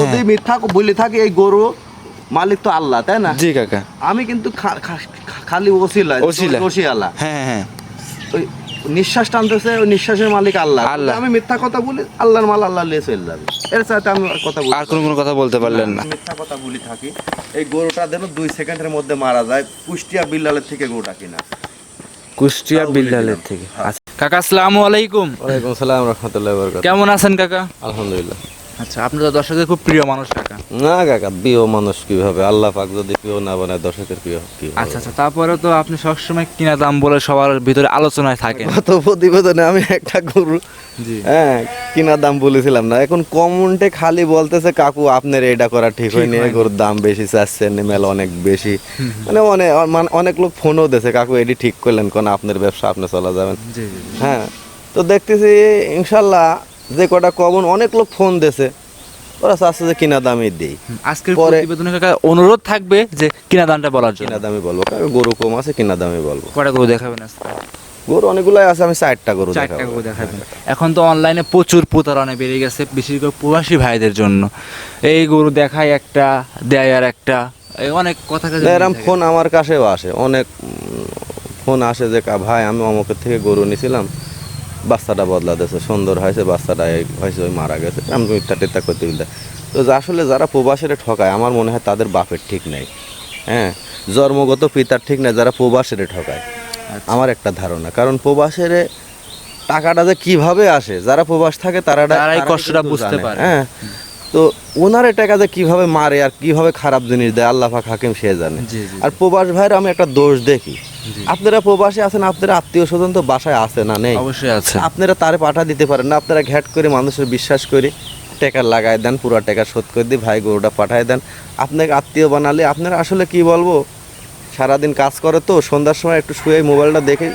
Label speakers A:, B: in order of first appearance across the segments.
A: যদি মিথ্যা বলে থাকি এই গরু মালিক তো আল্লাহ তাই না?
B: জি কাকা।
A: আমি কিন্তু খালি ওসিলা
B: ওসিলা।
A: ওসিয়ালা।
B: হ্যাঁ হ্যাঁ
A: ওই নিঃশ্বাস টানতেছে ওই নিঃশ্বাসের মালিক আল্লাহ।
B: আল্লাহ।
A: আমি মিথ্যা কথা বলি আল্লাহর মাল আল্লাহ লিয়ে চলে যাবে। এর সাথে আমি কথা বলি
B: আর কোনো কোনো কথা বলতে পারলেন না।
A: মিথ্যা কথা বলি থাকি। এই গরুটা যেন দুই সেকেন্ডের মধ্যে মারা যায় কুষ্টিয়া বিল্লালের থেকে গরুটা কিনা।
B: কুষ্টিয়া বিল্লালের থেকে। আচ্ছা। কাকা আসসালামু আলাইকুম।
C: ওয়ালাইকুম সালাম রহমতুল্লাহ বরকাত
B: কেমন আছেন কাকা?
C: আলহামদুলিল্লাহ।
B: আচ্ছা আপনি তো দর্শকের খুব প্রিয় মানুষ কাকা?
C: না কাকা প্রিয় মানুষ কীভাবে? আল্লাহ পাক যদি প্রিয় না বানায় দর্শকের প্রিয় কি
B: আচ্ছা আচ্ছা তারপরে তো আপনি সবসময় কিনা দাম বলে সবার ভিতরে আলোচনায় থাকেন।
C: প্রতিবেদনে আমি একটা গরু হ্যাঁ কিনা দাম বলেছিলাম না। এখন কমনটে খালি বলতেছে কাকু আপনার এটা করা ঠিক হয়নি গরুর দাম বেশি চাচ্ছেন মেল অনেক বেশি। মানে অনেক মানে অনেক লোক ফোনও দিয়েছে কাকু এটি ঠিক করলেন কোন আপনার ব্যবসা আপনি চলা যাবেন। হ্যাঁ তো দেখতেছি ইনশাল্লাহ যে কটা কমন অনেক লোক ফোন দিয়েছে ওরা চাচ্ছে যে কিনা দামই দিই।
B: আজকের
C: পরে-
B: অনুরোধ থাকবে যে কিনা দামটা বলার জন্য।
C: কিনা দামে বলব। গরু কম আছে কিনা দামে বলব।
B: কটা গরু দেখাবেন আজকে?
C: গরু অনেকগুলাই আছে আমি চারটা গরু
B: চারটা গরু দেখাবেন। এখন তো অনলাইনে প্রচুর প্রতারণা বেড়ে গেছে বিশেষ করে প্রবাসী ভাইদের জন্য। এই গরু দেখায় একটা দেয় আর একটা অনেক কথা থাকে।
C: ফোন আমার কাছেও আসে। অনেক ফোন আসে যে ভাই আমি অমুকের থেকে গরু নিয়েছিলাম বাচ্চাটা বদলা দিয়েছে সুন্দর হয়েছে বাচ্চাটা হয়েছে ওই মারা গেছে আমি মিথ্যা টিথ্যা করতে দিলে। তো আসলে যারা প্রবাসীরা ঠকায় আমার মনে হয় তাদের বাপের ঠিক নেই। হ্যাঁ? জন্মগত পিতার ঠিক নেই যারা প্রবাসীরা ঠকায়।
B: আচ্ছা।
C: আমার একটা ধারণা কারণ প্রবাসের টাকাটা যে কীভাবে আসে যারা প্রবাস থাকে তারা
B: তারাই কষ্টটা বুঝতে পারে।
C: হ্যাঁ? তো ওনার টাকা যে কীভাবে মারে আর কীভাবে খারাপ জিনিস দেয় আল্লাহ হাকিম সে জানে। আর প্রবাস ভাইয়ের আমি একটা দোষ দেখি। আপনারা প্রবাসে আছেন আপনারা আত্মীয় স্বজন তো বাসায় আছে না নেই?
B: অবশ্যই আছে।
C: আপনারা তারে পাঠা দিতে পারেন না আপনারা ঘ্যাট করে মানুষের বিশ্বাস করে টাকা লাগাই দেন পুরো টাকা শোধ করে দিয়ে ভাই গরুটা পাঠায় দেন। আপনাকে আত্মীয় বানালে আপনারা আসলে কি বলব? সারাদিন কাজ করে তো সন্ধ্যার সময় একটু শুয়ে মোবাইলটা দেখে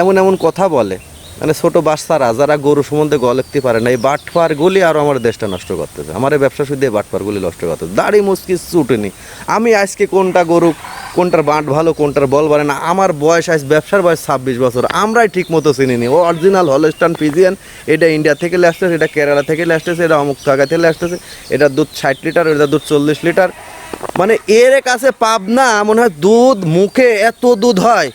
C: এমন এমন কথা বলে। মানে ছোট বাচ্চারা যারা গরু সম্বন্ধে গলেকতে পারে না এই বাটপার গুলি আর আমার দেশটা নষ্ট করতেছে। আমার এই ব্যবসা শুধু এই বাটপার গুলি নষ্ট করতেছে। দাড়ি মুচকি চুটেনি আমি আজকে কোনটা গরু কোনটার বাঁট ভালো, কোনটার বল বাড়ে না। আমার বয়স আজ ব্যবসার বয়স ছাব্বিশ বছর। আমরাই ঠিক মতো চিনিনি ও অরিজিনাল হলস্টান ফিজিয়ান এটা ইন্ডিয়া থেকে আসতেছে এটা কেরালা থেকে আসতেছে এটা অমুক জায়গা থেকে আসতেছে এটা দুধ ষাট লিটার এটা দুধ চল্লিশ লিটার মানে এর কাছে পাবনা মনে হয় দুধ মুখে এত দুধ হয়।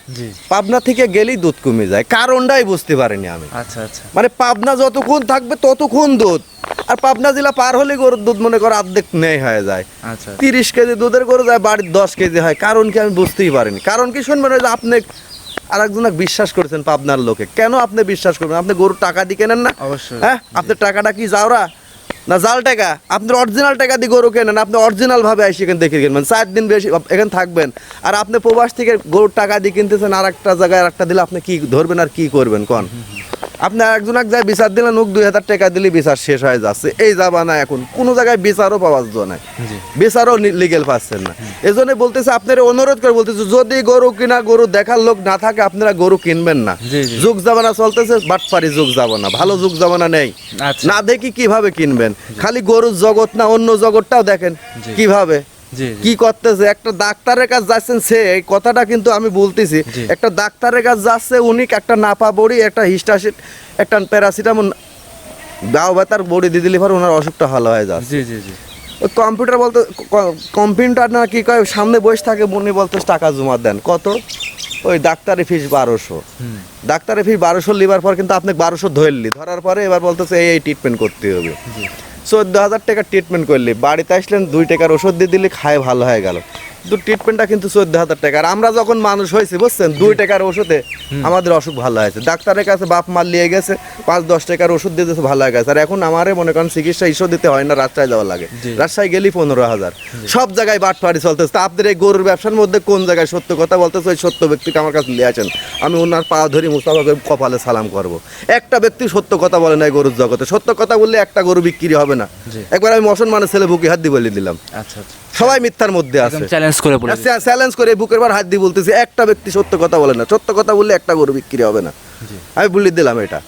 C: পাবনা থেকে গেলেই দুধ কমে যায়। কারণটাই বুঝতে পারিনি আমি।
B: আচ্ছা আচ্ছা।
C: মানে পাবনা যতক্ষণ থাকবে ততক্ষণ দুধ। আর পাবনা জেলা পার হলে গরুর দুধ মনে করো অর্ধেক নেই হয়ে যায়।
B: আচ্ছা
C: তিরিশ কেজি দুধের গরু যায় বাড়ির দশ কেজি হয়। কারণ কি আমি বুঝতেই পারিনি। কারণ কি শুনবেন যে আপনি আর একজনকে বিশ্বাস করেছেন পাবনার লোকে। কেন আপনি বিশ্বাস করবেন? আপনি গরুর টাকা দিয়ে কেনেন না?
B: অবশ্যই।
C: হ্যাঁ? আপনার টাকাটা কি যাওরা না, জাল টাকা। আপনি অরিজিনাল টাকা দিয়ে গরু কেনেন, আপনি অরিজিনাল ভাবে আসি এখানে দেখে কিনবেন। চার দিন বেশি এখানে থাকবেন। আর আপনি প্রবাস থেকে গরুর টাকা দিয়ে কিনতেছেন আর একটা জায়গায় আর একটা দিলে আপনি কি ধরবেন আর কি করবেন, কোন? আপনি একজন এক জায়গায় বিচার দিলেন নুক দুই হাজার টাকা দিলে বিচার শেষ হয়ে যাচ্ছে। এই জামানা এখন কোনো জায়গায় বিচারও পাওয়া যায় না। বিচারও লিগেল পাচ্ছেন না। এই জন্য বলতেছে আপনারা অনুরোধ করে বলতেছে যদি গরু কিনা গরু দেখার লোক না থাকে আপনারা গরু কিনবেন না। যুগ জামানা চলতেছে বাট বাটপারি যুগ জামানা। ভালো যুগ জামানা নেই।
B: আচ্ছা।
C: না দেখি কীভাবে কিনবেন। খালি গরুর জগৎ না অন্য জগৎটাও দেখেন কীভাবে। কি করতেছে? একটা ডাক্তারের কাছে যাচ্ছেন সে এই কথাটা কিন্তু আমি বলতেছি। একটা ডাক্তারের কাছে যাচ্ছে উনি একটা নাপা বড়ি একটা হিস্টাসিট একটা প্যারাসিটামল দাও ব্যথার বড়ি দিয়ে দিলে পরে ওনার অসুখটা ভালো হয়ে যাচ্ছে।
B: জি জি জি।
C: কম্পিউটার বলতে কম্পিউটার না কি কয় সামনে বসে থাকে উনি বলতে টাকা জমা দেন। কত? ওই ডাক্তারের ফিস বারোশো। ডাক্তারের ফি বারোশো লিবার পর কিন্তু আপনি বারোশো ধরলি। ধরার পরে এবার বলতেছে এই এই ট্রিটমেন্ট করতে হবে। চোদ্দ হাজার টাকার ট্রিটমেন্ট করলি, বাড়িতে আসলেন দুই টাকার ওষুধ দিয়ে দিলি, খায় ভালো হয়ে গেল। কিন্তু ট্রিটমেন্টটা কিন্তু চোদ্দ হাজার টাকা। আর আমরা যখন মানুষ হয়েছি বুঝছেন? দুই টাকার ওষুধে আমাদের অসুখ ভালো হয়েছে। ডাক্তারের কাছে বাপ মার নিয়ে গেছে পাঁচ দশ টাকার ওষুধ দিয়ে দিয়েছে ভালো হয়ে গেছে। আর এখন আমারে মনে করেন চিকিৎসা ইস্যু দিতে হয় না রাজশাহী যাওয়া লাগে। রাজশাহী গেলি পনেরো হাজার। সব জায়গায় বাটপাড়ি চলতেছে। তা আপনাদের এই গরুর ব্যবসার মধ্যে কোন জায়গায় সত্য কথা বলতেছে? ওই সত্য ব্যক্তিকে আমার কাছে নিয়ে আছেন আমি ওনার পা ধরি মুস্তাফাকে কপালে সালাম করব। একটা ব্যক্তি সত্য কথা বলে না গরুর জগতে। সত্য কথা বললে একটা গরু বিক্রি হবে না। একবার আমি মুসলমানের ছেলে বুকে হাত দিয়ে বলে দিলাম।
B: আচ্ছা আচ্ছা।
C: সবাই মিথ্যার মধ্যে আছে।
B: চ্যালেঞ্জ করে বলে
C: চ্যালেঞ্জ করে বুকের বার হাত দিয়ে বলতেছি একটা ব্যক্তি সত্য কথা বলে না। সত্য কথা বললে একটা গরু বিক্রি হবে না। আমি বলে দিলাম এটা।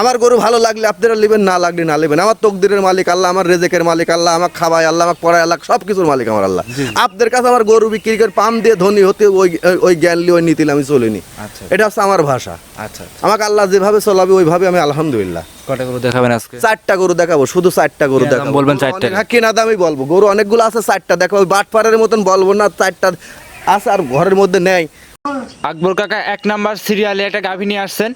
C: আমার গরু ভালো লাগলে আপনারা নেবেন না লাগলে না নেবেন। আমার তকদিরের মালিক আল্লাহ আমার রেজেকের মালিক আল্লাহ আমার খাবাই আল্লাহ আমার পড়ায় আল্লাহ সব কিছুর মালিক আমার আল্লাহ। আপনাদের কাছে আমার গরু বিক্রি করে পাম দিয়ে ধনী হতে ওই ওই জ্ঞান নিয়ে ওই নীতিলে আমি চলিনি।
B: আচ্ছা।
C: এটা হচ্ছে আমার ভাষা।
B: আচ্ছা
C: আমাকে আল্লাহ যেভাবে চলাবে ওইভাবে আমি আলহামদুলিল্লাহ।
B: কটা গরু দেখাবেন আজকে?
C: চারটা গরু দেখাবো শুধু চারটা গরু
B: দাম
C: দেখাবো।
B: বলবেন চারটা?
C: হ্যাঁ কেনা দামই বলব। গরু অনেকগুলো আছে চারটা দেখো ওই বাটপাড়ের মতন বলব না চারটা আছে আর ঘরের মধ্যে নেই।
B: আকবর কাকা এক নাম্বার সিরিয়ালে একটা গাভী নিয়ে আসছেন।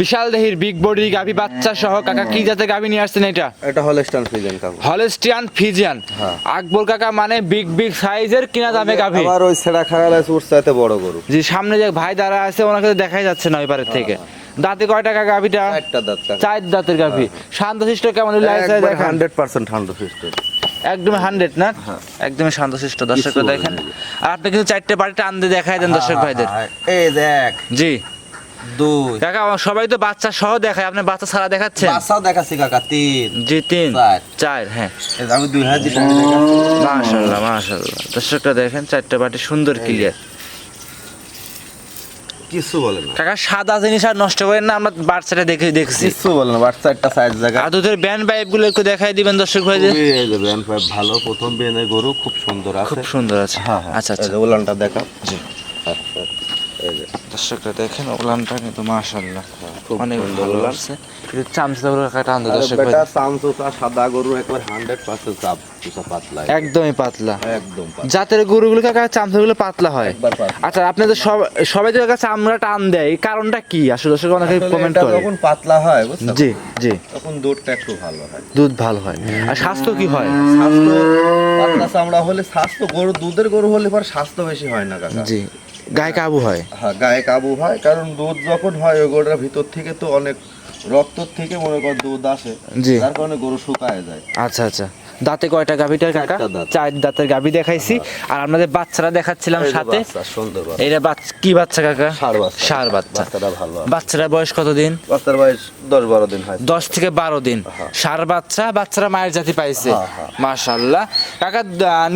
B: বিশাল দেহির বিগ বডি গাভী বাচ্চা সহ। কাকা কি জাতের গাভী নিয়ে আসছেন এটা?
C: এটা হলে স্টান ফিজেন কাকু।
B: হলেস্টিয়ান ফিজিয়ান
C: হ্যাঁ।
B: আকবর কাকা মানে বিগ বিগ সাইজের কিনা দামে গাভী?
C: আবার ওই ছেঁড়া খাওয়ালে ওর চাইতে বড় গরু।
B: যে সামনে যে ভাই দাঁড়া আছে ওনাকে তো দেখাই যাচ্ছে না ওই পারের থেকে। দাঁতে কয় টাকা গাভীটা? চার দাঁতের গাভী। শান্তশিষ্ট কেমন? লাইট দেখেন।
C: হান্ড্রেড পার্সেন্ট
B: একদমই হান্ড্রেড না? একদমই শান্তশিষ্ট। দর্শক দেখেন আর আপনি কিন্তু চারটে বাড়িটা আনতে দেখাই দেন দর্শক ভাইদের।
C: এই দেখ।
B: জি।
C: দুই।
B: কাকা সবাই তো বাচ্চা সহ দেখায় আপনি বাচ্চা ছাড়া দেখাচ্ছেন?
C: বাচ্চাও দেখাচ্ছি কাকা তিন।
B: জি তিন।
C: চার।
B: হ্যাঁ।
C: আমি দুই হাজার
B: মাশাল্লাহ মাশাল্লাহ। দর্শকটা দেখেন চারটে বাটি সুন্দর ক্লিয়ার
C: কিছু বলে না।
B: কাকা সাদা জিনিস আর নষ্ট করেন না আমরা বাচ্চাটা দেখে দেখছি।
C: কিছু বলে না বাচ্চা একটা সাইড জায়গা।
B: আর দুধের ব্যান্ড পাইপগুলো একটু দেখাই দিবেন দর্শক
C: ভাই এই যে ব্যান পাইপ ভালো প্রথম বেনের গরু খুব সুন্দর আছে।
B: খুব সুন্দর আছে।
C: হ্যাঁ হ্যাঁ।
B: আচ্ছা আচ্ছা।
C: ওলানটা দেখা
B: জি।
C: আচ্ছা। এই যে
B: দর্শকটা দেখেন ওলানটা কিন্তু মাশাল্লাহ
C: খুব
B: অনেক ভালো লাগছে। কিন্তু চামচা করে কাটা আনতে
C: আরে
B: দর্শক ভাই।
C: সামসুসা সাদা গরু একবার হান্ড্রেড পার্সেন্ট চাপ চুষা পাতলা।
B: একদমই পাতলা।
C: একদম
B: জাতের গরুগুলো কাকা চামচাগুলো পাতলা হয়। আচ্ছা আপনি তো সব সবাই তো কাছে আমরা টান দেয় কারণটা কি? আসলে দর্শক অনেকে কমেন্ট করে।
C: যখন পাতলা হয় বুঝছ
B: জি জি।
C: তখন দুধটা একটু ভালো হয়।
B: দুধ ভালো হয়। আর স্বাস্থ্য কি হয়?
C: স্বাস্থ্য পাতলা চামড়া হলে স্বাস্থ্য গরু দুধের গরু হলে পর স্বাস্থ্য বেশি হয় না কাকা।
B: জি। গায়ে কাবু হয়?
C: হ্যাঁ গায়ে কাবু হয় কারণ দুধ যখন হয় ওই গরুটার ভিতর থেকে তো অনেক রক্ত থেকে মনে কর দুধ আসে
B: জি।
C: যার কারণে গরু শুকায় যায়।
B: আচ্ছা আচ্ছা। দাঁতে কয়টা গাভিটার কাকা? চার দাঁতের গাভি দেখাইছি। আর আপনাদের বাচ্চারা দেখাচ্ছিলাম সাথে। এটা কি বাচ্চা কাকা?
C: ষাঁড় বাচ্চা।
B: বাচ্চারা বয়স কতদিন?
C: বাচ্চার বয়স দশ বারো দিন হয়।
B: দশ থেকে বারো দিন।
C: হ্যাঁ।
B: ষাঁড় বাচ্চা বাচ্চারা মায়ের জাতি পাইছে।
C: হ্যাঁ, হ্যাঁ।
B: মাশাল্লাহ কাকা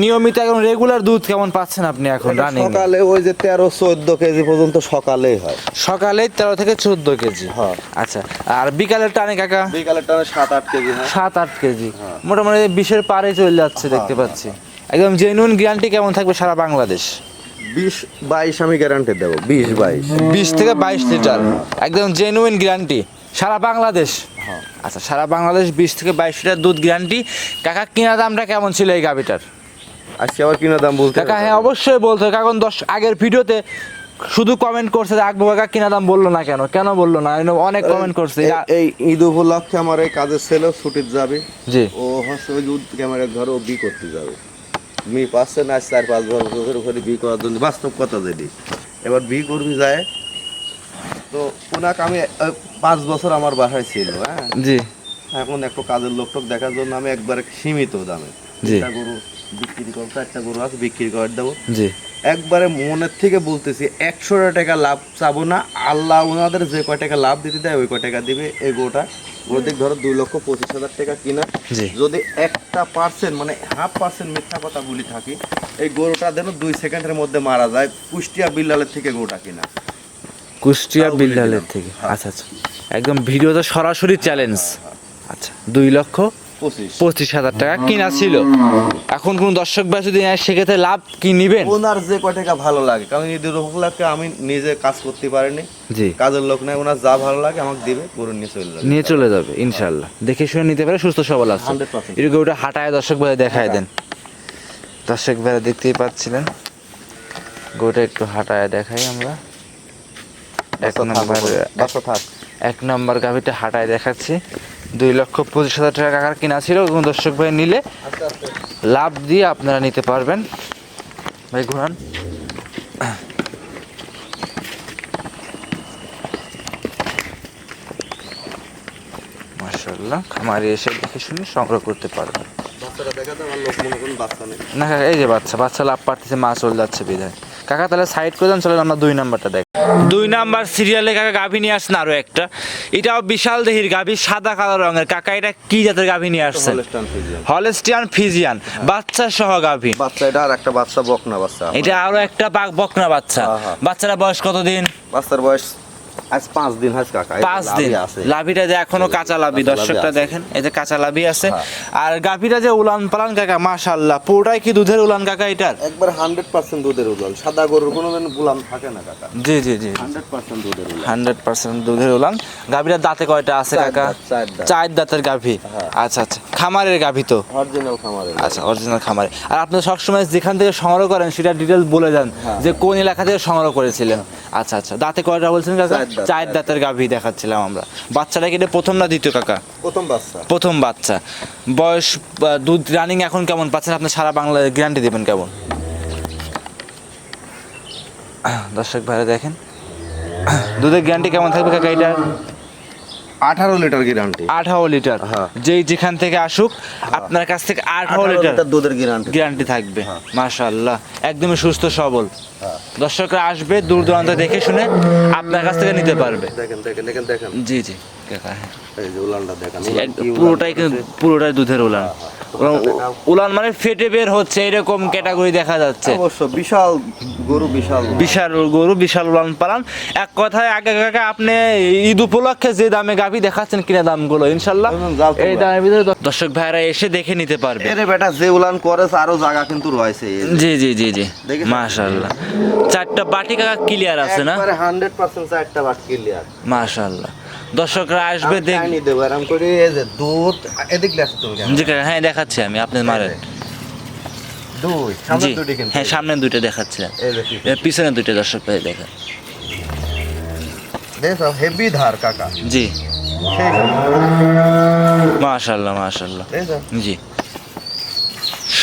B: নিয়মিত এখন রেগুলার দুধ কেমন পাচ্ছেন আপনি এখন রানিং
C: সকালে ওই যে তেরো চোদ্দ কেজি পর্যন্ত সকালেই হয়।
B: সকালে তেরো থেকে চোদ্দ কেজি।
C: হ্যাঁ।
B: আচ্ছা আর বিকালের টানে কাকা?
C: বিকালের টানে সাত আট কেজি
B: সাত আট কেজি। মোটামুটি বিশের পারে চলে যাচ্ছে দেখতে পাচ্ছি। একদম জেনুইন গ্যারান্টি কেমন থাকবে সারা বাংলাদেশ?
C: বিশ বাইশ আমি গ্যারান্টি দেবো বিশ বাইশ।
B: বিশ থেকে বাইশ লিটার একদম জেনুইন গ্যারান্টি সারা বাংলাদেশ।
C: হ্যাঁ।
B: আচ্ছা সারা বাংলাদেশ বিশ থেকে বাইশ লিটার দুধ গ্যারান্টি কাকা কিনা দামটা কেমন ছিল এই গাভিটার?
C: আজকে আবার কিনা দাম বলতে
B: কাকা হ্যাঁ অবশ্যই বলতে কারণ দশ আগের ভিডিওতে শুধু কমেন্ট করছে যে আকবর কাকা কিনা দাম বলল না কেন? কেন বলল না? অনেক কমেন্ট করছে।
C: এই- ঈদ উপলক্ষে আমার এই কাজের ছেলেও ছুটির যাবে।
B: জি।
C: ও হচ্ছে ওই দুধ ক্যামেরার ঘরে ও বি করতে যাবে। মি পাচ্ছে না চার পাঁচ বছর করে বি করার জন্য বাস্তব কথা এবার বি করবি যায়। তো ওনাকে আমি পাঁচ বছর আমার বাসায় ছিল হ্যাঁ?
B: জি।
C: এখন একটু কাজের লোক টোক দেখার জন্য আমি একবারে সীমিত দামে। গরু বিক্রি করব একটা গরু আছে বিক্রি করে দেবো।
B: জি।
C: একবারে মনের থেকে বলতেছি একশো টাকা লাভ চাবো না। আল্লাহ ওনাদের যে কয় টাকা লাভ দিতে দেয় ওই কয় টাকা দিবে এই গোটা ধরো দুই লক্ষ পঁচিশ হাজার টাকা কিনা। যদি একটা পার্সেন্ট মানে হাফ পার্সেন্ট মিথ্যা কথা বলি থাকি এই গরুটা যেন দুই সেকেন্ডের মধ্যে মারা যায় কুষ্টিয়া বিল্লালের থেকে গরুটা কিনা।
B: কুষ্টিয়া বিল্লালের থেকে।
C: হ্যাঁ।
B: আচ্ছা আচ্ছা। একদম ভিডিওতে সরাসরি চ্যালেঞ্জ আচ্ছা দুই লক্ষ
C: পঁচিশ।
B: হাজার টাকা কিনা ছিল। এখন কোন দর্শক ভাই যদি নেয় সেক্ষেত্রে লাভ কি নিবেন?
C: ওনার যে কয় টাকা ভালো লাগে কারণ ঈদের উপলক্ষে আমি নিজে কাজ করতে পারিনি।
B: জি।
C: কাজের লোক নাই ওনার যা ভালো লাগে আমাকে দিবে গরু নিয়ে চলে যাবে।
B: নিয়ে চলে যাবে ইনশাল্লাহ দেখে শুনে নিতে পারে সুস্থ সবল আছে।
C: 100%
B: এরকম ওটা হাঁটায় দর্শক ভাই দেখায় দেন। দর্শক ভাই দেখতেই পাচ্ছিলেন। গোটা একটু হাঁটায় দেখাই আমরা। এক নম্বর এক নম্বর গাভিটা হাঁটায় দেখাচ্ছি। দুই লক্ষ পঁচিশ হাজার টাকা কাকার কিনা ছিল এবং দর্শক ভাই নিলে লাভ দিয়ে আপনারা নিতে পারবেন। ভাই ঘুরান। মার্শাল্লাহ খামারে এসে দেখে শুনে সংগ্রহ করতে পারবেন। না কাকা এই যে বাচ্চা বাচ্চা লাভ পারতেছে মা চলে যাচ্ছে বিধায় কাকা তাহলে সাইড করে দেন চলে আমরা দুই নাম্বারটা দেখ দুই নাম্বার সিরিয়ালে কাকা গাভী নিয়ে আসছেন আরও একটা। এটাও বিশাল দেহির গাভী সাদা কালো রঙের। কাকা এটা কি জাতের গাভী নিয়ে
C: আসছে
B: হলেস্টিয়ান ফিজিয়ান। বাচ্চা সহ গাভী।
C: বাচ্চা এটা আর একটা বাচ্চা বকনা বাচ্চা।
B: এটা আরও একটা বকনা বাচ্চা।
C: হ্যাঁ, হ্যাঁ।
B: বাচ্চারা বয়স কতদিন?
C: বাচ্চার বয়স আজ পাঁচ দিন কাকা
B: পাঁচ দিন। লাভিটা যে এখনও কাঁচা লাভি দর্শকটা দেখেন এই যে কাঁচা লাভি আছে।
C: হ্যাঁ।
B: আর গাভিটা যে উলান পালান কাকা মাশাল্লাহ পুরোটাই কি দুধের উলান কাকা এটার?
C: একবার হান্ড্রেড পার্সেন্ট দুধের উলান সাদা গরুর কোনো দিন গুলাম থাকে না কাকা।
B: জি জি জি
C: হান্ড্রেড পার্সেন্ট দুধের উলান।
B: হান্ড্রেড পার্সেন্ট দুধের উলান। গাভিটার দাঁতে কয়টা আছে কাকা?
C: চার
B: দাঁতের গাভি।
C: হ্যাঁ।
B: আচ্ছা আচ্ছা। খামারের গাভি তো?
C: অরিজিনাল খামারে
B: আচ্ছা অরিজিনাল খামারে। আর আপনি সবসময় যেখান থেকে সংগ্রহ করেন সেটা ডিটেলস বলে দেন
C: হ্যাঁ।
B: যে কোন এলাকা থেকে সংগ্রহ করেছিলেন। আচ্ছা আচ্ছা। দাঁতে কয়টা বলছেন কাকা?
C: চার
B: দাঁতের গাভী দেখাচ্ছিলাম আমরা। বাচ্চাটা কেটে প্রথম না দ্বিতীয় কাকা?
C: প্রথম বাচ্চা।
B: প্রথম বাচ্চা। বয়স দুধ রানিং এখন কেমন? পাচ্ছেন আপনি সারা বাংলা গ্যারান্টি দেবেন কেমন? দর্শক ভাইরা দেখেন। দুধের গ্যারান্টি কেমন থাকবে কাকা এটা?
C: আঠারো লিটার গ্যারান্টি
B: আঠারো লিটার। যে যেখান থেকে আসুক আপনার কাছ থেকে আঠারো লিটার
C: দুধের গ্যারান্টি
B: গ্যারান্টি থাকবে। মাশাল্লাহ একদমই সুস্থ সবল। দর্শকরা আসবে দূর দূরান্ত দেখে শুনে আপনার কাছ থেকে নিতে পারবে।
C: দেখেন দেখেন দেখেন দেখেন।
B: জি জি। হ্যাঁ। পুরোটাই পুরোটাই দুধের উলান। উলান- মানে ফেটে বের হচ্ছে এরকম ক্যাটাগরি দেখা যাচ্ছে।
C: অবশ্য বিশাল গরু বিশাল
B: বিশাল গরু বিশাল উলান পালান। এক কথায় আগে কাকা আপনি ঈদ উপলক্ষে যে দামে গাভি দেখাচ্ছেন কিনা দামগুলো ইনশাল্লাহ। এই দামের ভিতরে দর্শক ভাইরা এসে দেখে নিতে পারবে।
C: এরে বেটা যে উলান করেছে আরও জায়গা কিন্তু রয়েছে।
B: জি জি জি জি? মাশাআল্লাহ। চারটা বাটি কাকা ক্লিয়ার আছে না?
C: একবারে 100% চারটা বাট ক্লিয়ার
B: মাশাআল্লাহ। দর্শকরা আসবে
C: দুধ?
B: জি হ্যাঁ দেখাচ্ছি আমি আপনি মারেন।
C: দুই
B: জি। হ্যাঁ সামনে দুইটা
C: দেখাচ্ছি। পিছনে।
B: দুইটা দর্শক ভাই দেখেন।
C: হেভি ধার কাকা।
B: জি।
C: মাশাল্লাহ
B: মাশাআল্লাহ জি।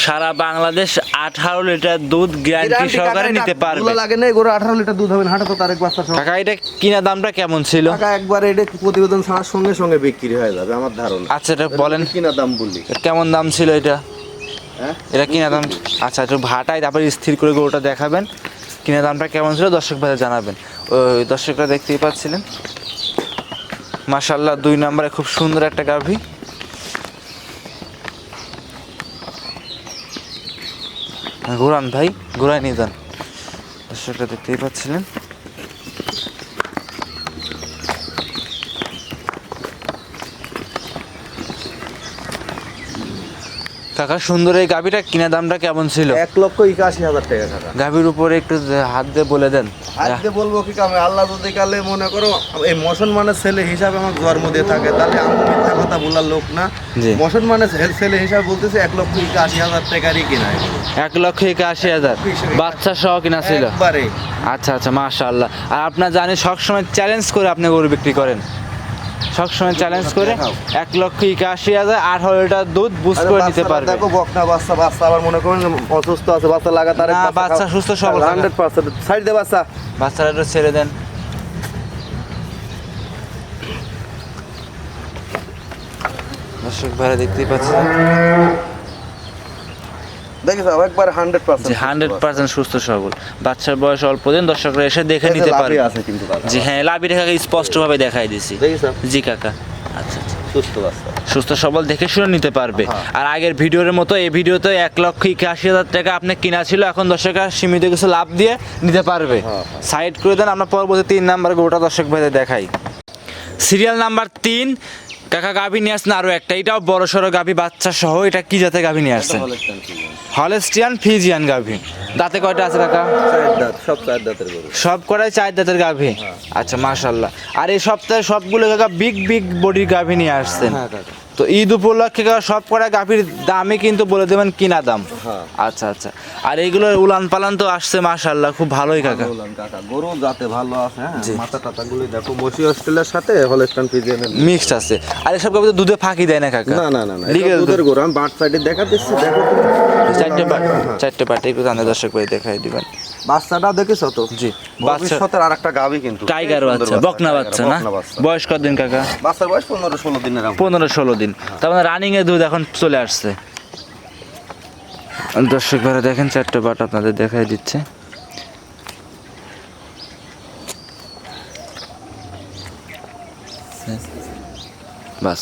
B: সারা বাংলাদেশ আঠারো লিটার দুধ গ্যারান্টি সহকারে নিতে পারবে।
C: লাগে না গরু 18 লিটার দুধ হবে হাঁটা তো তারেক বাচ্চা সহ
B: কাকা এটা কিনা দামটা কেমন ছিল?
C: টাকা একবার এটা প্রতিবেদন ছাড়ার সঙ্গে সঙ্গে বিক্রি হয়ে যাবে আমার ধারণা।
B: আচ্ছা এটা বলেন।
C: কিনা দাম বললি
B: কেমন দাম ছিল এটা?
C: হ্যাঁ?
B: এটা কিনা দাম আচ্ছা একটু ভাটায় তারপরে স্থির করে গরুটা দেখাবেন। কিনা দামটা কেমন ছিল দর্শক ভাই জানাবেন। ওই দর্শকরা দেখতেই পাচ্ছিলেন। মাশাল্লাহ দুই নম্বরে খুব সুন্দর একটা গাভী। ঘুরান ভাই ঘুরাই নিয়ে যান। দর্শকরা দেখতেই পাচ্ছিলেন। কাকা সুন্দর এই গাভীটা কিনা দামটা কেমন ছিল?
C: এক লক্ষ একাশি হাজার টাকা টাকা
B: গাভীর উপরে একটু হাত দিয়ে বলে দেন।
C: আজকে বলব কি আমি আল্লাহ যদি কালে মনে করো এই মুসলমানের ছেলে হিসাবে আমার জন্ম দিয়ে থাকে তাহলে আমি মিথ্যা কথা বলার লোক না। মুসলমানের ছেলে হিসাবে বলতেছে এক লক্ষ একাশি হাজার টাকারই কিনা
B: এক লক্ষ একাশি হাজার। বাচ্চা সহ কিনা ছিল? আচ্ছা আচ্ছা মাশাআল্লাহ। আর আপনার জানি সবসময় চ্যালেঞ্জ করে আপনি গরু বিক্রি করেন। সবসময় চ্যালেঞ্জ করে এক লক্ষ একাশি হাজার আঠারো লিটার দুধ বুঝ করে নিতে
C: পারে
B: পারবে।
C: দেখো বকনা বাচ্চা বাচ্চা আবার মনে করেন অসুস্থ আছে বাচ্চা লাগাতার
B: না, বাচ্চা সুস্থ সবল
C: হান্ড্রেড পার্সেন্ট সাইড দে বাচ্চা।
B: বাচ্চারা একটু ছেড়ে দেন। দর্শক ভাড়া দেখতেই পাচ্ছেন।
C: একবার
B: সুস্থ সবল। বাচ্চার বয়স অল্প দিন দর্শকরা এসে দেখে নিতে পারবে।
C: আছে কিন্তু
B: জি হ্যাঁ লাভি দেখাই দিছি। জি কাকা। আচ্ছা আচ্ছা।
C: সুস্থ বাচ্চা
B: সুস্থ সবল দেখে শুনে নিতে পারবে।
C: হ্যাঁ।
B: আর আগের ভিডিওর মতো এই ভিডিওতে এক লক্ষ একাশি হাজার টাকা আপনি কিনা ছিল। এখন দর্শকরা সীমিত কিছু লাভ দিয়ে নিতে পারবে।
C: হ্যাঁ,
B: সাইড করে দেন আমরা পরবর্তী তিন নাম্বার গোটা দর্শক ভাইদের দেখাই। সিরিয়াল নাম্বার তিন কাকা গাভি নিয়ে আসছেন আরও একটা। এটাও বড় সড়ো গাভি বাচ্চা সহ। এটা কি জাতের গাভী নিয়ে আসছেন? Holstein Friesian. গাভি। দাঁতে কয়টা আছে কাকা?
C: সব চার দাঁতের
B: সব কটাই চার দাঁতের গাভি? আচ্ছা মাশাল্লাহ আর এই সপ্তাহে সবগুলো কাকা বিগ বিগ বডির গাভী নিয়ে আসছেন।
C: হ্যাঁ কাকা।
B: তো ঈদ উপলক্ষে সব কটা গাভির দামই কিন্তু বলে দেবেন কিনা দাম?
C: হ্যাঁ।
B: আচ্ছা আচ্ছা। আর এইগুলো উলান পালান তো আসছে মাশাল্লাহ খুব ভালোই কাকা।
C: বললাম কাকা গরু যাতে ভালো আছে হ্যাঁ মাথা টাতা গুলি দেখো মসি অস্ট্রেলিয়ার সাথে হলস্টান ফিজিয়ানের
B: মিক্সড আছে। আর এসব গাভি তো দুধে ফাঁকি দেয় না কাকা।
C: না না না না দুধের গরু আমি বাট সাইডে দেখা দিচ্ছি দেখো
B: চারটে পাট
C: হ্যাঁ।
B: চারটে পাটে একটু জানে দর্শক ভাই দেখাই দিবেন।
C: বাচ্চাটা দেখিস তো?
B: জি বাচ্চা
C: আর একটা গাবি কিন্তু।
B: টাইগার বাচ্চা বকনা বাচ্চা না? বয়স কতদিন কাকা?
C: বাচ্চার বয়স পনেরো ষোলো দিনের
B: পনেরো ষোলো দিন। তার মানে রানিং এর দুধ এখন চলে আসছে। দর্শক ভাইরা দেখেন চারটে পাট আপনাদের দেখাই দিচ্ছে। বাস।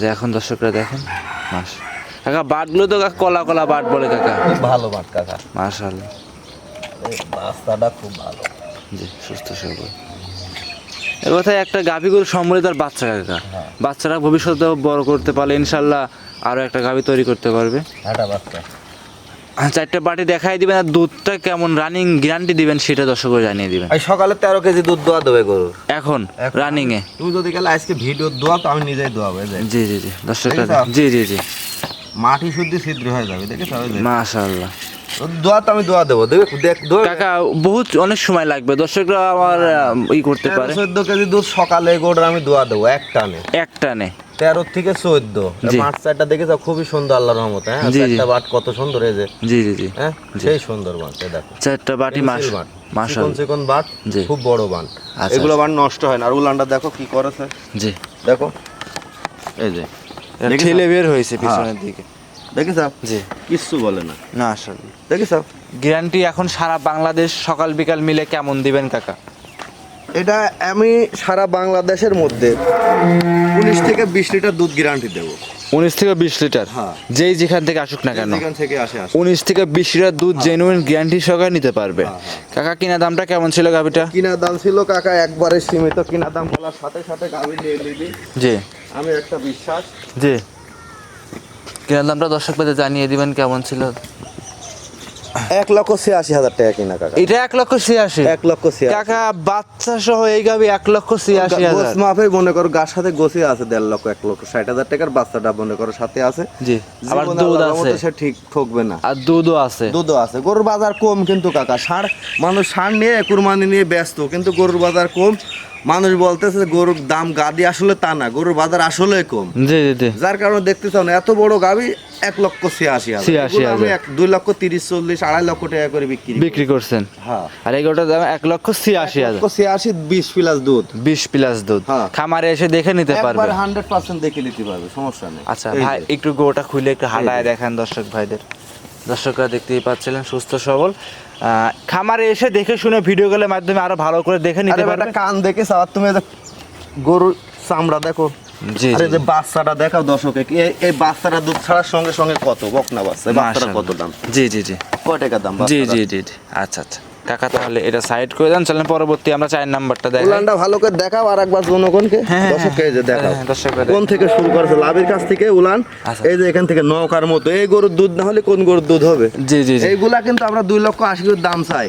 B: যে এখন দর্শকরা দেখেন মাস কাকা বাটগুলো তো কলা কলা বাট বলে কাকা।
C: ভালো বাট কাকা।
B: মাশাল্লাহ
C: বাচ্চাটা খুব ভালো।
B: জি সুস্থ সবল। এ কথায় একটা গাভী গরু সম্বলে তার বাচ্চা কাকা। বাচ্চারা ভবিষ্যতে বড় করতে পারলে ইনশাল্লাহ আরও একটা গাভী তৈরি করতে পারবে।
C: হাঁটা বাচ্চা।
B: চারটে বাটি দেখাই দিবেন আর দুধটা কেমন রানিং গ্যারান্টি দিবেন সেটা দর্শকরা জানিয়ে দিবেন।
C: এই সকালে তেরো কেজি দুধ দোয়া দেবে গরু
B: এখন রানিং এ।
C: তুমি যদি গেলে আজকে ভিডিও দোয়া তো আমি নিজেই দোয়াবো এই যে।
B: জি জি জি দর্শকরা? জি জি জি।
C: মাটি শুদ্ধি ছিদ্র হয়ে যাবে দেখে
B: মাশাআল্লাহ।
C: দোয়া তো আমি দোয়া দেবো দেখ দেখ
B: কাকা বহুত অনেক সময় লাগবে দর্শকরা আমার ই করতে পারে।
C: চোদ্দ কেজি দুধ সকালে গরুর আমি দোয়া দেবো এক টানে।
B: এক টানে।
C: তেরো থেকে চোদ্দ। মাঠ চারটা দেখে যাও খুবই সুন্দর আল্লাহর রহমতে হ্যাঁ। চারটা বাট কত সুন্দর এই যে।
B: জি জি জি।
C: হ্যাঁ? সেই সুন্দর বাট দেখো।
B: চারটা বাটি মাস মাশাল
C: চিকন চিকন বাট। খুব বড় বান
B: আচ্ছা,
C: এগুলো বান নষ্ট হয় না। আর উলানটা দেখো কি করেছে।
B: জি।
C: দেখো। এই যে।
B: ঠেলে বের হয়েছে
C: হ্যাঁ।
B: পিছনের দিকে।
C: দেখিস
B: জি।
C: কিচ্ছু বলে না।
B: না আসলে।
C: দেখিস
B: গ্যারান্টি এখন সারা বাংলাদেশ সকাল বিকাল মিলে কেমন দিবেন কাকা?
C: এটা আমি সারা বাংলাদেশের মধ্যে উনিশ থেকে বিশ লিটার দুধ গ্যারান্টি দেবো।
B: উনিশ থেকে বিশ লিটার?
C: হ্যাঁ।
B: যেই যেখান থেকে আসুক না কেন?
C: যেখান থেকে আসে আসে
B: উনিশ থেকে বিশ লিটার দুধ জেনুইন গ্যারান্টি সহকারে নিতে পারবে।
C: হ্যাঁ, হ্যাঁ।
B: কাকা কিনা দামটা কেমন ছিল গাভিটা?
C: কিনা দাম ছিল কাকা একবারে সীমিত। কিনা দাম বলার সাথে সাথে গাভি নিয়ে নিবি।
B: জি।
C: আমি একটা বিশ্বাস।
B: জি। কিনা দামটা দর্শক পেতে জানিয়ে দিবেন কেমন ছিল।
C: এক লক্ষ ছিয়াশি হাজার টাকা কিনা কাকা।
B: এটা এক লক্ষ ছিয়াশি?
C: এক লক্ষ ছিয়াশি।
B: কাকা বাচ্চা সহ এই গাবি এক লক্ষ ছিয়াশি
C: গোস
B: হাজার।
C: মাপে মনে করো গার সাথে গোসি আছে দেড় লক্ষ এক লক্ষ ষাট হাজার টাকার বাচ্চাটা মনে করো সাথে আছে।
B: জি। আবার দুধ আছে।
C: সে ঠিক ঠকবে না।
B: আর দুধও আছে।
C: দুধও আছে। গরুর বাজার কম কিন্তু কাকা। সার মানুষ সার নিয়ে কুরবানি নিয়ে ব্যস্ত কিন্তু গরুর বাজার কম। মানুষ বলতেছে গরুর দাম গাদি আসলে তা না গরুর বাজার আসলে কম।
B: জি জি জি।
C: যার কারণে দেখতে চাও না এত বড় গাবি এক লক্ষ ছিয়াশি
B: ছিয়াশি
C: আমি এক দুই লক্ষ তিরিশ চল্লিশ আড়াই লক্ষ টাকা করে বিক্রি
B: বিক্রি করছেন?
C: হ্যাঁ।
B: আর এগুলোটার দাম এক লক্ষ ছিয়াশি হাজার।
C: ছিয়াশি বিশ প্লাস দুধ।
B: বিশ প্লাস দুধ।
C: হ্যাঁ।
B: খামারে এসে দেখে নিতে পারবে।
C: হান্ড্রেড পার্সেন্ট দেখে নিতে পারবে সমস্যা নেই।
B: আচ্ছা ভাই একটু গোটা খুলে একটু হাঁটায় দেখান দর্শক ভাইদের। দর্শকরা দেখতেই পাচ্ছিলেন সুস্থ সবল। খামারে এসে দেখে শুনে ভিডিও কলের মাধ্যমে আরও ভালো করে দেখে নিতে পারবে।
C: কান দেখে স্যার তুমি গরু গরুর চামড়া দেখো।
B: জি
C: আরে যে বাচ্চাটা দেখাও দর্শকে এই বাচ্চাটা দুধ ছাড়ার সঙ্গে সঙ্গে কত? বকনা বাচ্চা বাচ্চাটা কত দাম?
B: জি জি জি।
C: কয় টাকা দাম
B: জি জি জি। আচ্ছা আচ্ছা। কাকা তাহলে এটা সাইড করে দেন চলেন পরবর্তী আমরা চার নাম্বারটা দেখাই।
C: উলানটা ভালো করে দেখাও আর একবার জনগণকে।
B: হ্যাঁ, হ্যাঁ,
C: দর্শককে যে দেখাও।
B: হ্যাঁ,
C: কোন থেকে শুরু করেছে? লাভের কাছ থেকে উলান।
B: আচ্ছা।
C: এই যে এখান থেকে নৌকার মতো। এই গরুর দুধ না হলে কোন গরুর দুধ হবে?
B: জি জি জি।
C: এইগুলা কিন্তু আমরা দুই লক্ষ আশি দাম চাই।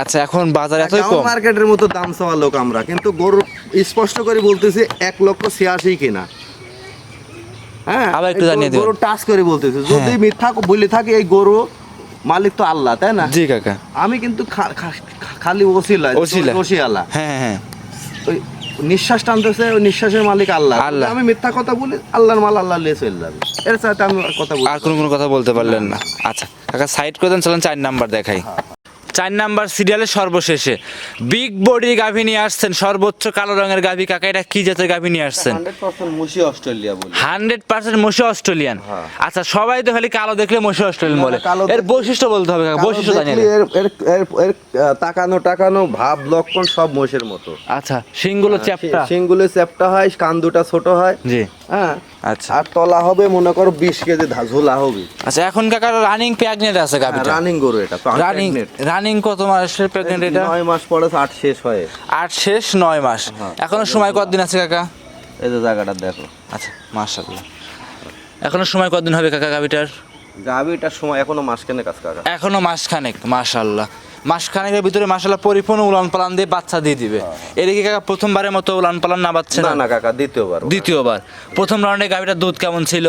B: আচ্ছা এখন বাজার এতই কম।
C: মার্কেটের মতো দাম চাওয়া লোক আমরা। কিন্তু গরু স্পষ্ট করে বলতেছি এক লক্ষ ছিয়াশি কিনা। হ্যাঁ?
B: আবার একটু জানিয়ে দিবেন।
C: গরু টাচ করে বলতেছি। যদি মিথ্যা বলে থাকে এই গরু মালিক তো আল্লাহ তাই না?
B: জি কাকা।
C: আমি কিন্তু খালি ওসিলা
B: ওসিলা।
C: ওসিয়ালা।
B: হ্যাঁ হ্যাঁ।
C: ওই নিঃশ্বাস টানতেছে ওই নিঃশ্বাসের মালিক আল্লাহ।
B: আল্লাহ।
C: আমি মিথ্যা কথা বলি আল্লাহর মাল আল্লাহ লিয়ে চলে যাবে। এর সাথে আমি আর কথা বলি
B: আর কোনো কোনো কথা বলতে পারলেন না। আচ্ছা কাকা সাইড করে দেন চলেন চার নাম্বার দেখাই। চার নাম্বার সিরিয়ালের সর্বশেষে। বিগ বডি গাভী নিয়ে আসছেন সর্বোচ্চ কালো রঙের গাভী। কাকা এটা কি জাতের গাভী নিয়ে আসছেন?
C: হান্ড্রেড পার্সেন্ট মুশি
B: অস্ট্রেলিয়ান।
C: হ্যাঁ।
B: আচ্ছা সবাই তো খালি কালো দেখলে মশি অস্ট্রেলিয়ান বলে।
C: কালো
B: এর বৈশিষ্ট্য বলতে হবে কাকা বৈশিষ্ট্য
C: এর তাকানো টাকানো ভাব লক্ষণ সব মোষের মতো।
B: আচ্ছা শিংগুলো চ্যাপটা।
C: শিংগুলো চ্যাপটা হয় কান দুটা ছোট হয়।
B: জি।
C: হ্যাঁ
B: আচ্ছা।
C: আর তলা হবে মনে করো বিশ কেজি ঝোলা হবে।
B: আচ্ছা এখন কাকার রানিং প্রেগনেন্ট আছে গাভীটা।
C: রানিং গরু এটা
B: রানিং রানিং কত মাসের প্রেগনেন্ট এটা?
C: নয় মাস পরে আট শেষ হয়।
B: আট শেষ নয় মাস।
C: হ্যাঁ।
B: এখনও সময় কতদিন আছে কাকা?
C: এই যে জায়গাটা দেখো।
B: আচ্ছা মাশাআল্লাহ। এখনও সময় কতদিন হবে কাকা গাভিটার?
C: গাভিটার সময় এখনও মাস কেনে কাজ কাকা।
B: এখনও মাসখানেক মাশাআল্লাহ। মাসখানেকের ভিতরে মাসালা পরিপূর্ণ উলান পালান দিয়ে বাচ্চা দিয়ে দিবে। এদিকে কাকা প্রথমবারের মতো উলান পালান না বাচ্চা
C: হ্যাঁ। না? না কাকা দ্বিতীয়বার।
B: দ্বিতীয়বার। প্রথম রাউন্ডে গাভিটার দুধ কেমন ছিল?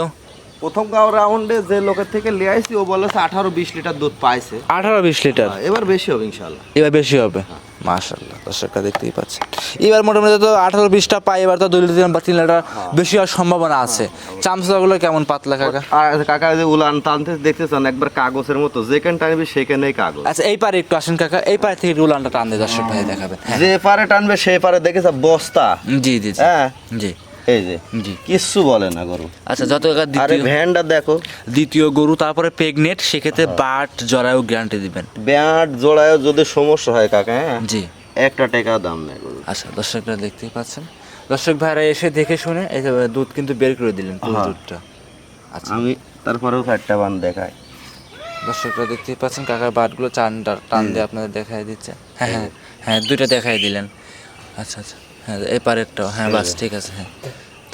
C: প্রথম গাঁও রাউন্ডে যে লোকের থেকে লিয়ে আইছি ও বলেছে আঠারো বিশ লিটার দুধ পাইছে।
B: আঠারো বিশ লিটার?
C: হ্যাঁ, এবার বেশি হবে ইনশাল্লাহ
B: এবার বেশি হবে? মাশাল্লাহ দর্শকরা দেখতেই পাচ্ছেন। এবার মোটামুটি তো আঠারো বিশটা পাই এবার তো দুই লিটার বা তিন লিটার বেশি হওয়ার সম্ভাবনা আছে। চামচাগুলো কেমন পাতলা কাকা?
C: আর কাকা যে উলান টানতে দেখতেছেন একবার কাগজের মতো যেখানে টানবে সেখানেই কাগজ।
B: আচ্ছা এই পারে একটু আসেন কাকা। এই পারে থেকে উলানটা টানবে দর্শক ভাই দেখাবেন। হ্যাঁ।
C: যে পারে টানবে সেই পারে দেখেছে বস্তা।
B: জি জি।
C: হ্যাঁ।
B: জি।
C: এই যে
B: জি।
C: কিচ্ছু বলে না গরু।
B: আচ্ছা যত
C: আরে ভ্যানটা দেখো।
B: দ্বিতীয় গরু তারপরে প্রেগনেট সেক্ষেত্রে বাট জরায়ু গ্যারান্টি দিবেন।
C: ব্যাট জোড়ায় যদি সমস্যা হয় কাকা হ্যাঁ?
B: জি।
C: একটা টাকা দাম নেই গরু
B: আচ্ছা দর্শকরা দেখতেই পাচ্ছেন। দর্শক ভাইরা এসে দেখে শুনে এই যে দুধ কিন্তু বের করে দিলেন পুরো
C: হ্যাঁ।
B: দুধটা। আচ্ছা।
C: আমি তারপরেও চারটা বান দেখাই।
B: দর্শকরা দেখতেই পাচ্ছেন কাকার বাটগুলো টান টান দিয়ে আপনাদের দেখাই দিচ্ছে। হ্যাঁ হ্যাঁ হ্যাঁ দুইটা দেখাই দিলেন। আচ্ছা আচ্ছা। হ্যাঁ এপারেরটাও হ্যাঁ বাস ঠিক আছে হ্যাঁ।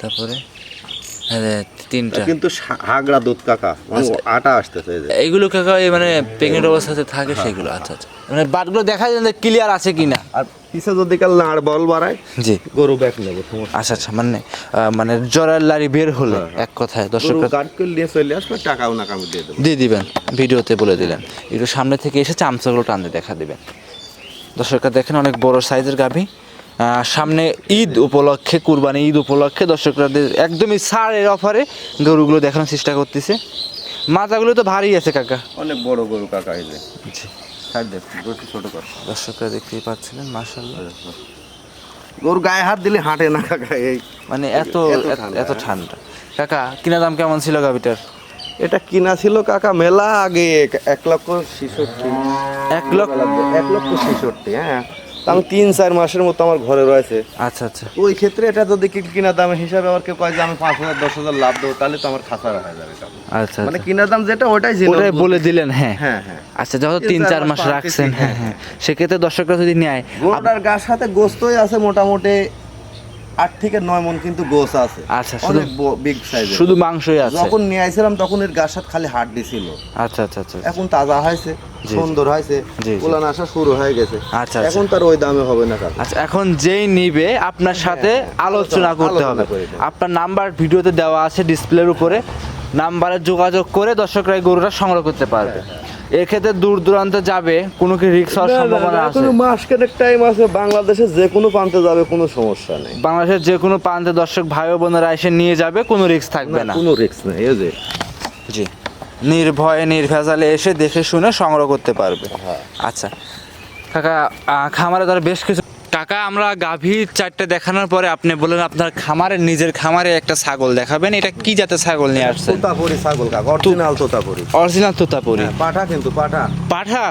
B: তারপরে হ্যাঁ তিনটা।
C: কিন্তু হাগড়া দুধ কাকা মানে আটা আসতেছে এই
B: এইগুলো কাকা এই মানে প্রেগনেন্ট অবস্থাতে থাকে সেগুলো আচ্ছা আচ্ছা। মানে বাটগুলো দেখা যায় ক্লিয়ার আছে কিনা।
C: আর পিছে যদি কাল নাড় বল বাড়ায়
B: জি।
C: গরু ব্যাক নেব
B: আচ্ছা আচ্ছা মানে মানে জরার লারি বের হলো এক কথায়। দর্শক
C: কাট করে নিয়ে চলে আসবে টাকাও না কামি দিয়ে দেবো।
B: দিয়ে দিবেন ভিডিওতে বলে দিলেন। একটু সামনে থেকে এসে চামচাগুলো টানতে দেখা দিবেন। দর্শকরা দেখেন অনেক বড় সাইজের গাভী। সামনে ঈদ উপলক্ষে কুরবানি ঈদ উপলক্ষে দর্শকরা একদমই ছাড়ের অফারে গরুগুলো দেখানোর চেষ্টা করতেছে। মাথাগুলো তো ভারী আছে কাকা।
C: অনেক বড় গরু কাকা কর।
B: দর্শকরা দেখতেই পাচ্ছিলেন মার্শাল্লাহ
C: গরু গায়ে হাত দিলে হাঁটে না কাকা এই
B: মানে এত
C: এত ঠান্ডা।
B: কাকা কিনা দাম কেমন ছিল গাভিটার?
C: এটা কিনা ছিল কাকা মেলা আগে এক- লক্ষ ছেষট্টি।
B: এক লক্ষ
C: এক লক্ষ ছেষট্টি হ্যাঁ। আমি তিন চার মাসের মতো আমার ঘরে রয়েছে।
B: আচ্ছা আচ্ছা।
C: ওই ক্ষেত্রে এটা যদি কিনা দাম হিসাবে আমার কেউ কয় যে আমি পাঁচ হাজার দশ হাজার লাভ দেবো তাহলে তো আমার খাসারা হয়ে যাবে
B: আচ্ছা
C: মানে
B: আচ্ছা।
C: কিনা দাম যেটা ওটাই
B: ওটাই বলে দিলেন হ্যাঁ।
C: হ্যাঁ হ্যাঁ।
B: আচ্ছা যত
C: তিন চার মাস
B: রাখছেন হ্যাঁ হ্যাঁ। সেক্ষেত্রে দর্শকরা যদি নেয়
C: আপনার গার সাথে গোস্তই আছে মোটামুটি আট থেকে নয় মন কিন্তু গোস আছে।
B: আচ্ছা, শুধু-
C: অনেক বিগ সাইজের
B: শুধু মাংসই আছে?
C: যখন নিয়ে আইছিলাম তখন এর সাথে খালি হাড্ডি ছিল।
B: আচ্ছা আচ্ছা আচ্ছা
C: এখন তাজা হয়েছে সুন্দর হয়েছে। উলান আসা শুরু হয়ে গেছে।
B: আচ্ছা,
C: এখন তার ওই দামে হবে না
B: আচ্ছা এখন যেই নিবে আপনার সাথে আলোচনা করতে হবে। আপনার নাম্বার ভিডিওতে দেওয়া আছে ডিসপ্লের উপরে। নাম্বারে যোগাযোগ করে দর্শকরা এই গরুটা সংগ্রহ করতে পারবে। এক্ষেত্রে দূর দূরান্তে যাবে কোনো কি রিক্স হওয়ার সম্ভাবনা আছে?
C: কোনো মাস খানেক টাইম আছে বাংলাদেশে যে কোনো প্রান্তে যাবে কোনো সমস্যা নেই।
B: বাংলাদেশের যে কোনো প্রান্তে দর্শক ভাই বোনেরা এসে নিয়ে যাবে কোনো রিক্স থাকবে না
C: কোনো রিক্স নেই এই যে।
B: জি। নির্ভয়ে নির্ভেজালে এসে দেখে শুনে সংগ্রহ করতে পারবে।
C: হ্যাঁ।
B: আচ্ছা। কাকা খামারে তার বেশ কিছু কাকা আমরা গাভীর চারটে দেখানোর পরে আপনি বললেন আপনার খামারে নিজের খামারে একটা ছাগল দেখাবেন। এটা কি জাতের ছাগল নিয়ে আসছে
C: তোতাপুরি ছাগল কাকা অরিজিনাল তোতাপুরি।
B: অরিজিনাল তোতাপুরি।
C: হ্যাঁ, পাঠা কিন্তু পাঠা।
B: পাঠা?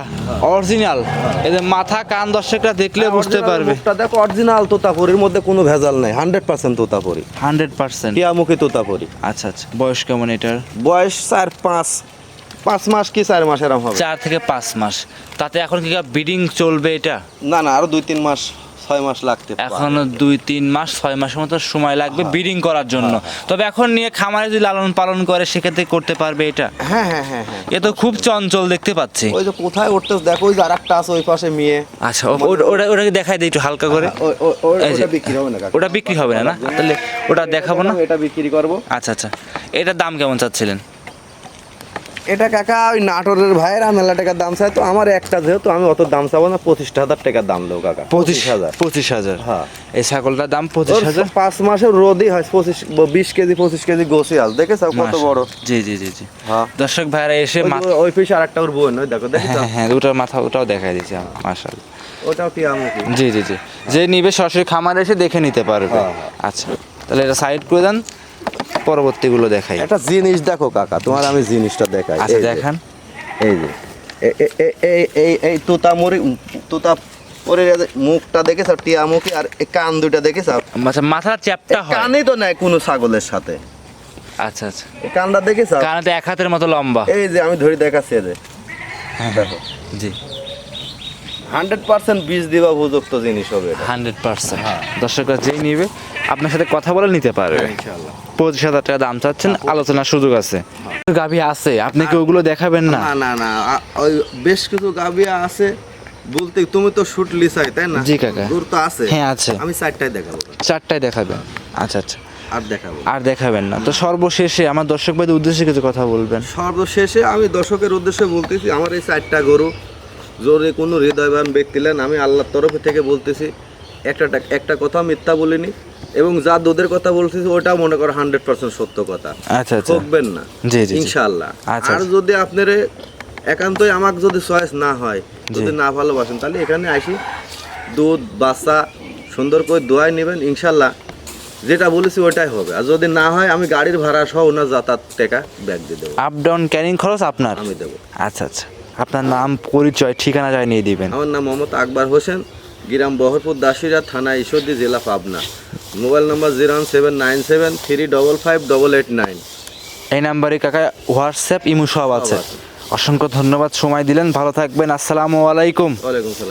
B: অরিজিনাল এদের মাথা কান দর্শকরা দেখলে বুঝতে পারবে।
C: দেখো অরিজিনাল তোতাপুরির মধ্যে কোনো ভেজাল নাই hundred percent Totapuri.
B: Hundred percent
C: টিয়ামুখী তোতাপুরি।
B: আচ্ছা আচ্ছা বয়স কেমন এটার?
C: বয়স চার পাঁচ পাঁচ মাস কি চার মাস এরম হবে।
B: চার থেকে পাঁচ মাস। তাতে এখন কি বিডিং চলবে এটা?
C: না না আরও দুই তিন মাস। ছয় মাস লাগতে
B: এখনও দুই তিন মাস ছয় মাসের মতো সময় লাগবে ব্রিডিং করার জন্য। তবে এখন নিয়ে খামারে যদি লালন পালন করে সেক্ষেত্রে করতে পারবে এটা?
C: হ্যাঁ হ্যাঁ হ্যাঁ হ্যাঁ।
B: এ তো খুব চঞ্চল দেখতে পাচ্ছি।
C: ওই যে কোথায় উঠতে দেখো ওই যে আর একটা আছে ওই পাশে মেয়ে।
B: আচ্ছা ওটা- ওটা ওটাকে দেখাই দিই একটু হালকা করে।
C: ওটা বিক্রি হবে না
B: ওটা বিক্রি হবে না না? তাহলে ওটা দেখাবো না?
C: এটা বিক্রি করব।
B: আচ্ছা আচ্ছা। এটার দাম কেমন চাচ্ছিলেন?
C: এটা কাকা ওই নাটোরের ভাইয়েরা মেলা টাকার দাম চাই তো আমার একটা যেহেতু আমি অত দাম চাবো না পঁচিশ হাজার টাকার দাম দেবো কাকা। পঁচিশ হাজার।
B: পঁচিশ হাজার।
C: হ্যাঁ।
B: এই ছাগলটার দাম পঁচিশ হাজার?
C: পাঁচ মাসের রোদই হয় পঁচিশ বিশ কেজি পঁচিশ কেজি গোসি আস দেখেছ কত বড়?
B: জি জি জি জি।
C: হ্যাঁ।
B: দর্শক ভাইরা এসে
C: ওই- পিস আর একটা ওর বোন ওই দেখো
B: হ্যাঁ হ্যাঁ ওটার মাথা ওটাও দেখাই দিচ্ছি মার্শাল
C: ওটাও টিয়ামুখী
B: জি জি জি। যে নিবে সরাসরি খামারে এসে দেখে নিতে পারবে।
C: হ্যাঁ, হ্যাঁ।
B: আচ্ছা তাহলে এটা সাইড করে দেন। পরবর্তীগুলো দেখাই।
C: একটা জিনিস দেখো কাকা তোমার আমি জিনিসটা দেখাই।
B: আচ্ছা দেখান।
C: এই যে এই এই এই তোতা মরি তোতা ওরে মুখটা দেখেছ টিয়ামুখী আর এই কান দুইটা দেখেছ
B: আচ্ছা মাথার চ্যাপটা হয়।
C: তো নাই কোনো ছাগলের সাথে।
B: আচ্ছা আচ্ছা।
C: কানটা দেখেছ
B: কানাতে এক হাতের মতো লম্বা।
C: এই যে আমি ধরে দেখাচ্ছি যে। দেখো।
B: জি।
C: হান্ড্রেড পার্সেন্ট বীজ দিবা উপযুক্ত জিনিস হবে
B: হান্ড্রেড পার্সেন্ট। দর্শকরা যেই নিবে আপনার সাথে কথা বলে নিতে পারবে। পঁচিশ হাজার টাকা দাম চাচ্ছেন আলোচনার সুযোগ আছে। গাভী আছে আপনি কি ওগুলো দেখাবেন না?
C: না না না ওই বেশ কিছু গাবিয়া আছে বলতে তুমি তো শুট লিসাই তাই না?
B: জি কাকা।
C: দূর তো আছে।
B: হ্যাঁ, আছে।
C: আমি চারটায় দেখাবো।
B: চারটায় দেখাবেন। আচ্ছা আচ্ছা।
C: আর দেখাবো।
B: আর দেখাবেন না। তো সর্বশেষে আমার দর্শক ভাইদের উদ্দেশ্যে কিছু কথা বলবেন।
C: সর্বশেষে আমি দর্শকের উদ্দেশ্যে বলতেছি আমার এই চারটা গরু জোরে কোনো হৃদয়বান ব্যক্তি নেন আমি আল্লাহর তরফ থেকে বলতেছি একটা একটা কথা মিথ্যা বলিনি এবং যা দুধের কথা বলতেছি ওটাও মনে করো হান্ড্রেড পার্সেন্ট সত্য কথা।
B: আচ্ছা আচ্ছা।
C: ঠকবেন না। ইনশাআল্লাহ।
B: আচ্ছা,
C: আর
B: আচ্ছা।
C: যদি আপনার একান্তই আমাকে যদি চয়েস না হয় যদি না ভালোবাসেন তাহলে এখানে আসি দুধ বাচ্চা সুন্দর করে দোয়াই নেবেন ইনশাল্লাহ যেটা বলেছি ওটাই হবে। আর যদি না হয় আমি গাড়ির ভাড়া সহ ওনার যাতায়াত টাকা ব্যাগ দিয়ে দেবো।
B: আপ ডাউন ক্যারিং খরচ আপনার?
C: আমি দেবো।
B: আচ্ছা আচ্ছা। আপনার নাম পরিচয় ঠিকানা নিয়ে দিবেন।
C: আমার নাম মোহাম্মদ আকবর হোসেন গ্রাম বহরপুর দাসিরা থানা ঈশ্বরদি জেলা Pabna. Mobile number zero one seven nine seven three double five double eight nine.
B: এই নাম্বারে কাকা হোয়াটসঅ্যাপ ইমু সব আছে।
C: আছে।
B: অসংখ্য ধন্যবাদ সময় দিলেন। ভালো থাকবেন। আসসালামু আলাইকুম।
C: ওয়ালাইকুম সালাম।